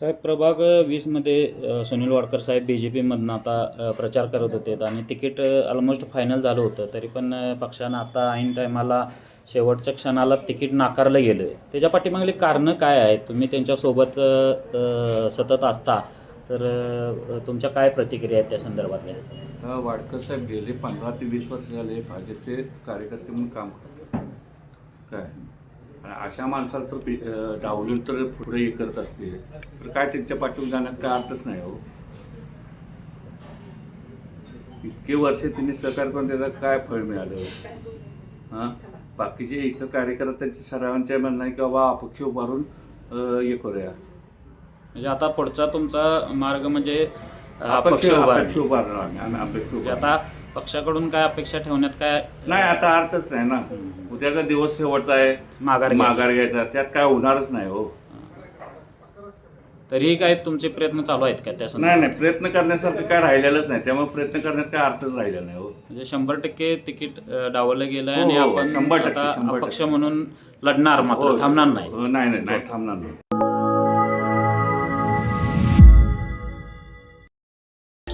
साहेब प्रभाग वीसमध्ये सुनील वाडकर साहेब B J पीमधनं आता प्रचार करत होते आणि तिकीट ऑलमोस्ट फायनल झालं होतं. तरी पण पक्षानं आता ऐन टायमाला शेवटच्या क्षणाला तिकीट नाकारलं गेलं त्याच्या पाठीमागली कारणं काय आहेत? तुम्ही त्यांच्यासोबत सतत असता तर तुमच्या काय प्रतिक्रिया आहेत त्या संदर्भातल्या? आता वाडकर साहेब गेले पंधरा ते वीस वर्ष झाले भाजपचे कार्यकर्ते म्हणून काम करतात. काय? अशा माणसाला तर डावलून तर पुढे हे करत असते तर काय त्यांच्या पाठवून जाण्यात काय अर्थच नाही हो. इतके वर्ष त्यांनी सहकार्य करून त्याचं काय फळ मिळालं? हां? बाकीचे इतर कार्यकर्त्यांच्या सर्वांच्या म्हणणं आहे की बाबा अपक्ष उभारून हे करूया. म्हणजे आता पुढचा तुमचा मार्ग म्हणजे अपक्ष अपक्ष उभारणे. अपक्ष उभारणार आम्ही. अपक्ष म्हणजे. आता पक्षाकडून काय अपेक्षा ठेवण्यात काय नाही आता अर्थच नाही ना. उद्याचा दिवस शेवटचा आहे. माघार. माघार घ्यायचा. त्यात काय होणारच नाही हो. तरीही काय तुमचे प्रयत्न चालू आहेत का त्या नाही नाही प्रयत्न करण्यासारखं काय राहिलेलंच नाही. त्यामुळे प्रयत्न करण्यात काय अर्थच राहिला नाही हो. म्हणजे शंभर टक्के तिकीट डावलं गेलं हो, आणि हो, आपण शंभर टक्के, आता शंभर अपक्ष. म्हणून लढणार मात्र हो, थांबणार नाही. हो, नाही नाही नाही थांबणार नाही.